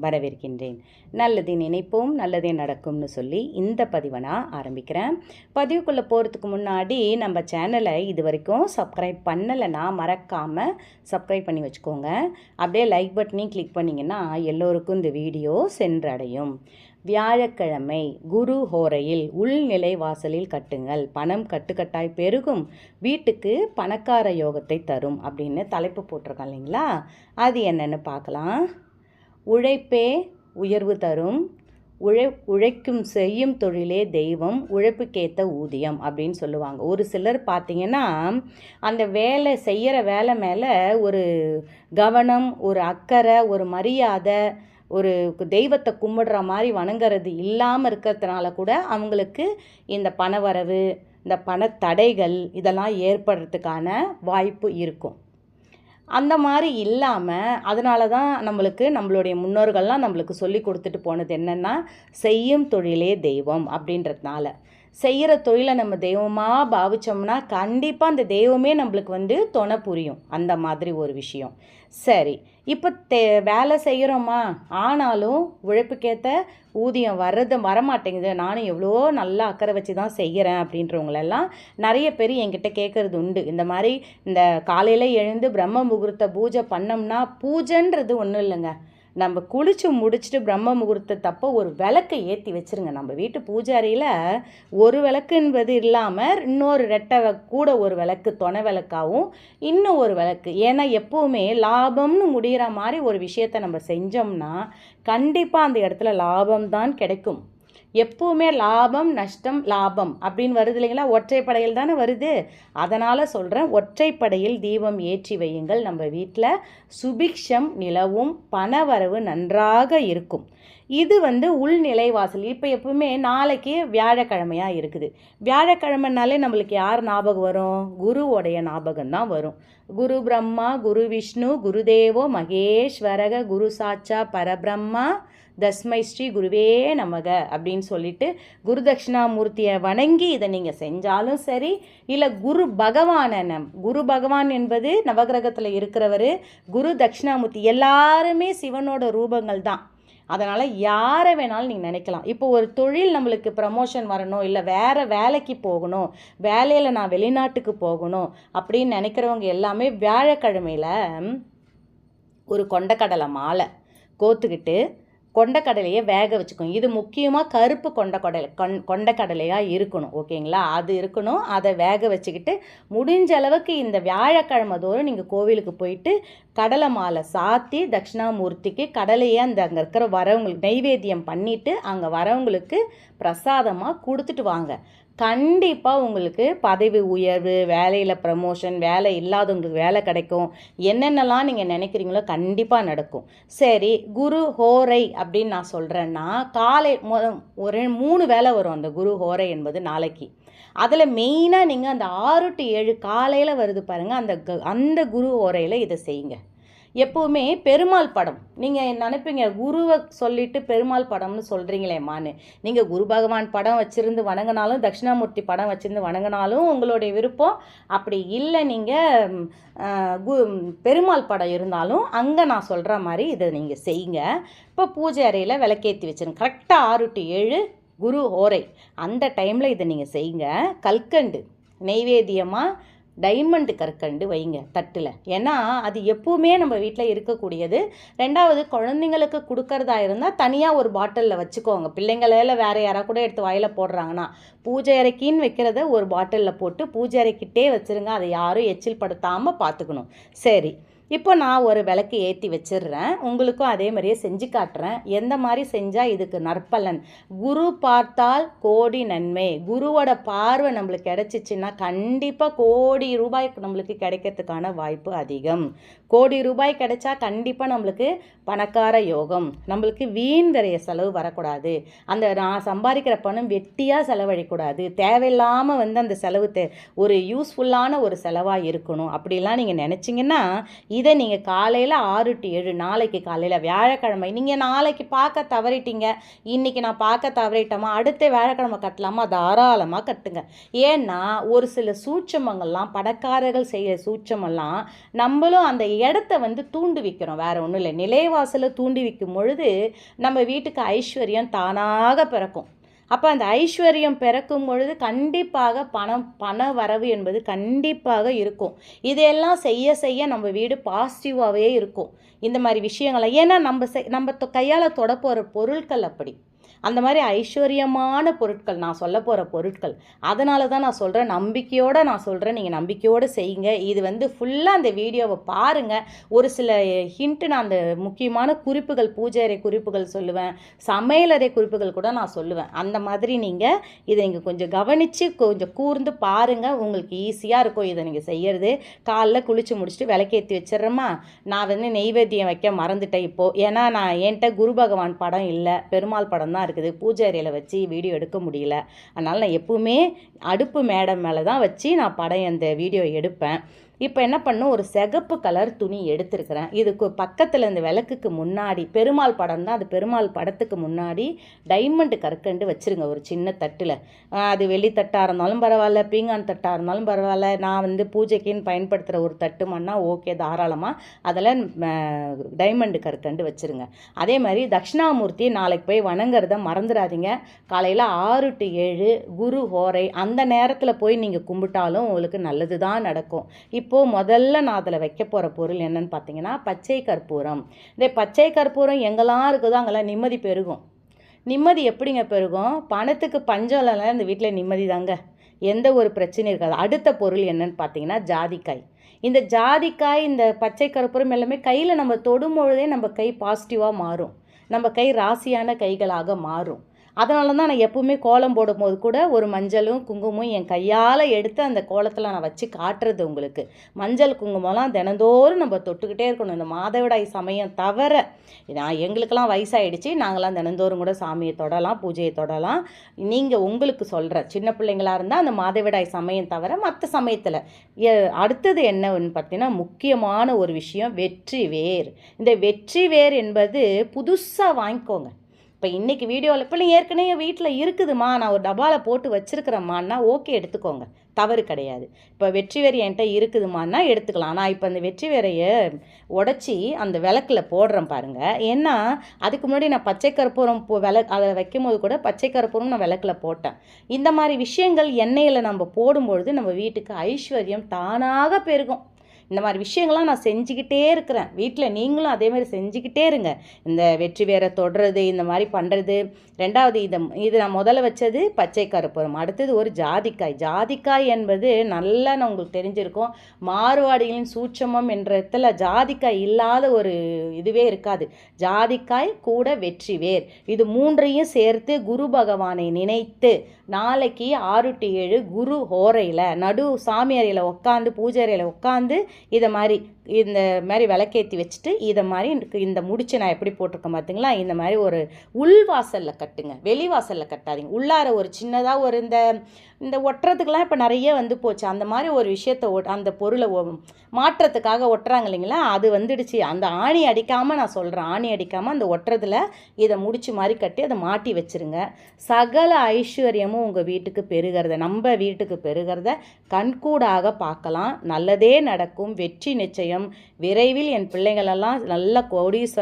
வரவேற்கின்றேன். நல்லது நினைப்போம் நல்லதே நடக்கும்னு சொல்லி இந்த பதிவை நான் ஆரம்பிக்கிறேன். பதிவுக்குள்ளே போகிறதுக்கு முன்னாடி நம்ம சேனலை இது வரைக்கும் சப்ஸ்கிரைப் பண்ணலைன்னா மறக்காமல் சப்ஸ்கிரைப் பண்ணி வச்சுக்கோங்க. அப்படியே லைக் பட்டனையும் கிளிக் பண்ணிங்கன்னா எல்லோருக்கும் இந்த வீடியோ சென்றடையும். வியாழக்கிழமை குரு ஹோரையில் உள்நிலை வாசலில் கட்டுங்கள். பணம் கட்டுக்கட்டாய் பெருகும். வீட்டுக்கு பணக்கார யோகத்தை தரும் அப்படின்னு தலைப்பு போட்டிருக்கோம் இல்லைங்களா? அது என்னென்னு பார்க்கலாம். உழைப்பே உயர்வு தரும். உழை உழைக்கும் செய்யும் தொழிலே தெய்வம் உழைப்புக்கேற்ற ஊதியம் அப்படின்னு சொல்லுவாங்க. ஒரு சிலர் பார்த்தீங்கன்னா அந்த வேலை செய்கிற வேலை மேலே ஒரு கவனம் ஒரு அக்கறை ஒரு மரியாதை ஒரு தெய்வத்தை கும்பிடுற மாதிரி வணங்குறது இல்லாமல் இருக்கிறதுனால கூட அவங்களுக்கு இந்த பணவரவு இந்த பணத்தடைகள் இதெல்லாம் ஏற்படுறதுக்கான வாய்ப்பு இருக்கும். அந்த மாதிரி இல்லாமல் அதனால தான் நம்மளுக்கு நம்மளுடைய முன்னோர்கள்லாம் நம்மளுக்கு சொல்லி கொடுத்துட்டு போனது என்னென்னா செய்யும் தொழிலே தெய்வம் அப்படின்றதுனால. செய்கிற தொழிலை நம்ம தெய்வமாக பாவித்தோம்னா கண்டிப்பாக அந்த தெய்வமே நம்மளுக்கு வந்து துணை புரியும். அந்த மாதிரி ஒரு விஷயம். சரி. இப்போ தே வேலை செய்கிறோமா ஆனாலும் உழைப்புக்கேற்ற ஊதியம் வர்றது வரமாட்டேங்குது. நானும் எவ்வளோ நல்லா அக்கறை வச்சு தான் செய்கிறேன் அப்படின்றவங்களெல்லாம் நிறைய பேர் என்கிட்ட கேட்குறது உண்டு. இந்த மாதிரி இந்த காலையில் எழுந்து பிரம்ம முகூர்த்த பூஜை பண்ணோம்னா பூஜைன்றது ஒன்றும் இல்லைங்க. நம்ம குளித்து முடிச்சுட்டு பிரம்ம முகூர்த்தத்தப்போ ஒரு விளக்கை ஏற்றி வச்சுருங்க. நம்ம வீட்டு பூஜாரியில் ஒரு விளக்கு என்பது இல்லாமல் இன்னொரு ரெட்டை கூட ஒரு விளக்கு துணை விளக்காகவும் இன்னும் ஒரு விளக்கு. ஏன்னா எப்போவுமே லாபம்னு முடிகிற மாதிரி ஒரு விஷயத்தை நம்ம செஞ்சோம்னா கண்டிப்பாக அந்த இடத்துல லாபம் தான் கிடைக்கும். எப்பவுமே லாபம் நஷ்டம் லாபம் அப்படின்னு வருது இல்லைங்களா? ஒற்றைப்படையில் தானே வருது. அதனால் சொல்கிறேன் ஒற்றைப்படையில் தீபம் ஏற்றி வையுங்கள். நம்ம வீட்டில் சுபிக்ஷம் நிலவும் பணவரவு நன்றாக இருக்கும். இது வந்து உள்நிலை வாசல் இப்போ எப்பவுமே நாளைக்கு வியாழக்கிழமையாக இருக்குது. வியாழக்கிழமைனாலே நம்மளுக்கு யார் ஞாபகம் வரும்? குருவோடைய ஞாபகம் தான் வரும். குரு பிரம்மா குரு விஷ்ணு குருதேவோ மகேஸ்வரக குரு சாட்சா பரபிரம்மா தஸ்மை ஸ்ரீ குருவே நமக அப்படின்னு சொல்லிட்டு குரு தட்சிணாமூர்த்தியை வணங்கி இதை நீங்கள் செஞ்சாலும் சரி இல்லை குரு பகவான நம் குரு பகவான் என்பது நவகிரகத்தில் இருக்கிறவர் குரு தட்சிணாமூர்த்தி எல்லாருமே சிவனோட ரூபங்கள் தான். அதனால் யாரை வேணாலும் நீங்கள் நினைக்கலாம். இப்போ ஒரு தொழில் நம்மளுக்கு ப்ரமோஷன் வரணும் இல்லை வேறு வேலைக்கு போகணும் வேலையில் நான் வெளிநாட்டுக்கு போகணும் அப்படின்னு நினைக்கிறவங்க எல்லாமே வியாழக்கிழமையில் ஒரு கொண்டக்கடலை மாலை கோத்துக்கிட்டு கொண்டக்கடலையை வேக வச்சுக்கணும். இது முக்கியமாக கருப்பு கொண்டக்கடலை கொண் கொண்டக்கடலையாக இருக்கணும் ஓகேங்களா? அது இருக்கணும். அதை வேக வச்சுக்கிட்டு முடிஞ்ச அளவுக்கு இந்த வியாழக்கிழமை தோறும் நீங்கள் கோவிலுக்கு போயிட்டு கடலை மாலை சாத்தி தட்சிணாமூர்த்திக்கு கடலையை அந்த அங்கே இருக்கிற வரவங்களுக்கு நைவேத்தியம் பண்ணிவிட்டு அங்கே வரவங்களுக்கு பிரசாதமாக கொடுத்துட்டு வாங்க. கண்டிப்பாக உங்களுக்கு பதவி உயர்வு வேலையில் ப்ரமோஷன் வேலை இல்லாதவங்களுக்கு வேலை கிடைக்கும். என்னென்னலாம் நீங்கள் நினைக்கிறீங்களோ கண்டிப்பாக நடக்கும். சரி குரு ஹோரை அப்படின்னு நான் சொல்கிறேன்னா காலை ஒரு மூணு வேலை வரும் அந்த குரு ஹோரை என்பது நாளைக்கு. அதில் மெயினாக நீங்கள் அந்த ஆறு டு ஏழு காலையில் வருது பாருங்கள் அந்த க- அந்த குரு ஹோரையில் இதை செய்யுங்க. எப்போவுமே பெருமாள் படம். நீங்கள் நினைப்பீங்க குருவை சொல்லிட்டு பெருமாள் படம்னு சொல்கிறீங்களேம்மான்னு நீங்கள் குரு பகவான் படம் வச்சுருந்து வணங்கினாலும் தட்சிணாமூர்த்தி படம் வச்சுருந்து வணங்கினாலும் உங்களுடைய விருப்பம் அப்படி இல்லை. நீங்கள் கு பெருமாள் படம் இருந்தாலும் அங்கே நான் சொல்கிற மாதிரி இதை நீங்கள் செய்யுங்க. இப்போ பூஜை அறையில் விளக்கேற்றி வச்சிருங்க. கரெக்டாக ஆறு டு ஏழு குரு ஓரை. அந்த டைமில் இதை நீங்கள் செய்யுங்க. கல்கண்டு நெய்வேத்தியமாக டைமண்ட் கற்கண்டு வைங்க தட்டில். ஏன்னா அது எப்பவுமே நம்ம வீட்டில் இருக்கக்கூடியது. ரெண்டாவது குழந்தைங்களுக்கு கொடுக்கறதா இருந்தால் தனியாக ஒரு பாட்டிலில் வச்சுக்கோங்க. பிள்ளைங்களால வேறு யாராக கூட எடுத்து வாயில் போடுறாங்கன்னா பூஜை அறைக்கின்னு வைக்கிறத ஒரு பாட்டிலில் போட்டு பூஜை அறைக்கிட்டே வச்சுருங்க. அதை யாரும் எச்சில் படுத்தாமல் பார்த்துக்கணும் சரி. இப்போ நான் ஒரு விளக்கு ஏற்றி வச்சிடுறேன். உங்களுக்கும் அதே மாதிரியே செஞ்சு காட்டுறேன். எந்த மாதிரி செஞ்சால் இதுக்கு நற்பலன்? குரு பார்த்தால் கோடி நன்மை. குருவோட பார்வை நம்மளுக்கு கிடச்சிச்சின்னா கண்டிப்பாக கோடி ரூபாய் நம்மளுக்கு கிடைக்கிறதுக்கான வாய்ப்பு அதிகம். கோடி ரூபாய் கிடைச்சா கண்டிப்பாக நம்மளுக்கு பணக்கார யோகம். நம்மளுக்கு வீண் விரைய செலவு வரக்கூடாது. அந்த நான் சம்பாதிக்கிற பணம் வெட்டியாக செலவழிக்கூடாது தேவையில்லாமல் வந்து அந்த செலவு தே ஒரு யூஸ்ஃபுல்லான ஒரு செலவாக இருக்கணும். அப்படிலாம் நீங்கள் நினச்சிங்கன்னா இதை நீங்கள் காலையில் ஆறு டு ஏழு நாளைக்கு காலையில் வியாழக்கிழமை நீங்கள் நாளைக்கு பார்க்க தவறிட்டீங்க. இன்றைக்கி நான் பார்க்க தவறிட்டோமா? அடுத்த வியாழக்கிழமை கட்டலாமா? தாராளமாக கட்டுங்க. ஏன்னா ஒரு சில சூட்சமங்கள்லாம் பணக்காரர்கள் செய்கிற சூட்சமெல்லாம் நம்மளும் அந்த இடத்த வந்து தூண்டி வைக்கிறோம் வேறு ஒன்றும் இல்லை. நிலைவாசலை தூண்டி வைக்கும் பொழுது நம்ம வீட்டுக்கு ஐஸ்வர்யம் தானாக பிறக்கும். அப்போ அந்த ஐஸ்வர்யம் பிறக்கும் பொழுது கண்டிப்பாக பணம் பண வரவு என்பது கண்டிப்பாக இருக்கும். இதையெல்லாம் செய்ய செய்ய நம்ம வீடு பாசிட்டிவாகவே இருக்கும். இந்த மாதிரி விஷயங்களை ஏன்னா நம்ம செய் நம்ம தொ- கையால் தொட போகிற பொருட்கள் அப்படி. அந்த மாதிரி ஐஸ்வர்யமான பொருட்கள் நான் சொல்ல போகிற பொருட்கள். அதனால தான் நான் சொல்கிறேன் நம்பிக்கையோடு நான் சொல்கிறேன் நீங்கள் நம்பிக்கையோடு செய்யுங்க. இது வந்து ஃபுல்லாக அந்த வீடியோவை பாருங்கள் ஒரு சில ஹிண்ட்டு நான் அந்த முக்கியமான குறிப்புகள் பூஜை அறை குறிப்புகள் சொல்லுவேன் சமையலறை குறிப்புகள் கூட நான் சொல்லுவேன். அந்த மாதிரி நீங்கள் இதை நீங்கள் கொஞ்சம் கவனித்து கொஞ்சம் கூர்ந்து பாருங்கள் உங்களுக்கு ஈஸியாக இருக்கும் இதை நீங்கள் செய்யறது. காலைல குளித்து முடிச்சுட்டு விளக்கேற்றி வச்சிடுறேம்மா. நான் வந்து நெய்வேத்தியம் வைக்க மறந்துட்டேன் இப்போது ஏன்னா நான் என்கிட்ட குரு பகவான் படம் இல்லை. பெருமாள் படம் தான் இருக்குது. பூஜை அறையில் வச்சு வீடியோ எடுக்க முடியல. அதனால் நான் எப்பவுமே அடுப்பு மேடை மேலே தான் வச்சு நான் படம் அந்த வீடியோ எடுப்பேன். இப்போ என்ன பண்ணும்? ஒரு சிகப்பு கலர் துணி எடுத்திருக்கிறேன். இதுக்கு பக்கத்தில் இந்த விளக்குக்கு முன்னாடி பெருமாள் படம் தான். அது பெருமாள் படத்துக்கு முன்னாடி டைமண்ட் கற்கண்டு வச்சுருங்க. ஒரு சின்ன தட்டில். அது வெள்ளி தட்டாக இருந்தாலும் பரவாயில்ல பீங்கான் தட்டாக இருந்தாலும் பரவாயில்ல. நான் வந்து பூஜைக்குன்னு பயன்படுத்துகிற ஒரு தட்டு மண்ணா ஓகே தாராளமாக அதில் டைமண்டு கற்கண்டு வச்சுருங்க. அதே மாதிரி தட்சிணாமூர்த்தி நாளைக்கு போய் வணங்குறத மறந்துடாதீங்க. காலையில் ஆறு டு ஏழு குரு ஹோரை அந்த நேரத்தில் போய் நீங்கள் கும்பிட்டாலும் உங்களுக்கு நல்லது தான் நடக்கும் இப்போது முதல்ல நான் அதில் வைக்க போகிற பொருள் என்னன்னு பார்த்தீங்கன்னா பச்சை கற்பூரம். இந்த பச்சை கற்பூரம் எங்கெல்லாம் இருக்குதோ அங்கெல்லாம் நிம்மதி பெருகும். நிம்மதி எப்படிங்க பெருகும்? பணத்துக்கு பஞ்சம் இந்த வீட்டில் நிம்மதி தாங்க. எந்த ஒரு பிரச்சனையும் இருக்காது. அடுத்த பொருள் என்னன்னு பார்த்தீங்கன்னா ஜாதிக்காய். இந்த ஜாதிக்காய் இந்த பச்சை கற்பூரம் எல்லாமே கையில் நம்ம தொடும்பொழுதே நம்ம கை பாசிட்டிவாக மாறும். நம்ம கை ராசியான கைகளாக மாறும். அதனால தான் நான் எப்பவுமே கோலம் போடும்போது கூட ஒரு மஞ்சளும் குங்குமம் என் கையால் எடுத்து அந்த கோலத்தில் நான் வச்சு காட்டுறது உங்களுக்கு. மஞ்சள் குங்குமம்லாம் தினந்தோறும் நம்ம தொட்டுக்கிட்டே இருக்கணும். இந்த மாதவிடாய் சமயம் தவிர நான் எங்களுக்கெல்லாம் வயசாயிடுச்சு. நாங்களாம் தினந்தோறும் கூட சாமியை தொடலாம் பூஜையை தொடலாம். நீங்கள் உங்களுக்கு சொல்கிற சின்ன பிள்ளைங்களா இருந்தால் அந்த மாதவிடாய் சமயம் தவிர மற்ற சமயத்தில். அடுத்தது என்னன்னு பார்த்தீங்கன்னா முக்கியமான ஒரு விஷயம் வெற்றி வேர். இந்த வெற்றி வேர் என்பது புதுசாக வாங்கிக்கோங்க. இப்போ இன்றைக்கி வீடியோவில் இப்போ ஏற்கனவே வீட்டில் இருக்குதுமா நான் ஒரு டபாவில் போட்டு வச்சுருக்கிறேம்மான்னா ஓகே எடுத்துக்கோங்க. தவறு கிடையாது. இப்போ வெற்றி வேர் என்கிட்ட இருக்குதுமான்னா எடுத்துக்கலாம். ஆனால் இப்போ அந்த வெற்றி வேரையை உடச்சி அந்த விளக்கில் போடுறேன் பாருங்கள் ஏன்னா அதுக்கு முன்னாடி நான் பச்சை கற்பூரம் போ விள அதில் வைக்கும்போது கூட பச்சை கற்பூரம் நான் விளக்கில் போட்டேன். இந்த மாதிரி விஷயங்கள் எண்ணெயில் நம்ம போடும்பொழுது நம்ம வீட்டுக்கு ஐஸ்வர்யம் தானாக பெருகும். இந்த மாதிரி விஷயங்கள்லாம் நான் செஞ்சுக்கிட்டே இருக்கிறேன். வீட்டில் நீங்களும் அதே மாதிரி செஞ்சுக்கிட்டே இருங்க. இந்த வெற்றி வேற தொடுறது இந்த மாதிரி பண்ணுறது ரெண்டாவது இதை இது நான் முதல்ல வச்சது பச்சை கருப்பூரம். அடுத்தது ஒரு ஜாதிக்காய். ஜாதிக்காய் என்பது நல்லா நான் உங்களுக்கு தெரிஞ்சிருக்கும். மாறுவாடிகளின் சூட்சமம் என்ற இடத்துல ஜாதிக்காய் இல்லாத ஒரு இதுவே இருக்காது. ஜாதிக்காய் கூட வெற்றி வேர். இது மூன்றையும் சேர்த்து குரு பகவானை நினைத்து நாளைக்கு ஆறு டு ஏழு குரு ஹோரையில் நடு சாமி அறையில் உட்காந்து பூஜை அறையில் உட்காந்து இதை மாதிரி இந்த மாதிரி விளக்கேற்றி வச்சுட்டு இதை மாதிரி எனக்கு இந்த முடிச்சு நான் எப்படி போட்டிருக்கேன் பார்த்தீங்களா இந்த மாதிரி ஒரு உள்வாசலில் கட்டுங்க. வெளிவாசலில் கட்டாதீங்க. உள்ளார ஒரு சின்னதாக ஒரு இந்த இந்த ஒட்டுறதுக்கெலாம் இப்போ நிறைய வந்து போச்சு. அந்த மாதிரி ஒரு விஷயத்தை ஒ அந்த பொருளை மாற்றத்துக்காக ஒட்டுறாங்க இல்லைங்களா? அது வந்துடுச்சு. அந்த ஆணி அடிக்காமல் நான் சொல்கிறேன் ஆணி அடிக்காமல் அந்த ஒட்டுறதுல இதை முடிச்சு மாதிரி கட்டி அதை மாட்டி வச்சிருங்க. சகல ஐஸ்வர்யமும் உங்கள் வீட்டுக்கு பெருகிறத நம்ம வீட்டுக்கு பெருகிறத கண்கூடாக பார்க்கலாம். நல்லதே நடக்கும். வெற்றி நிச்சயம். விரைவில் என் பிள்ளைங்களெல்லாம் நல்ல கோடீஸ்வர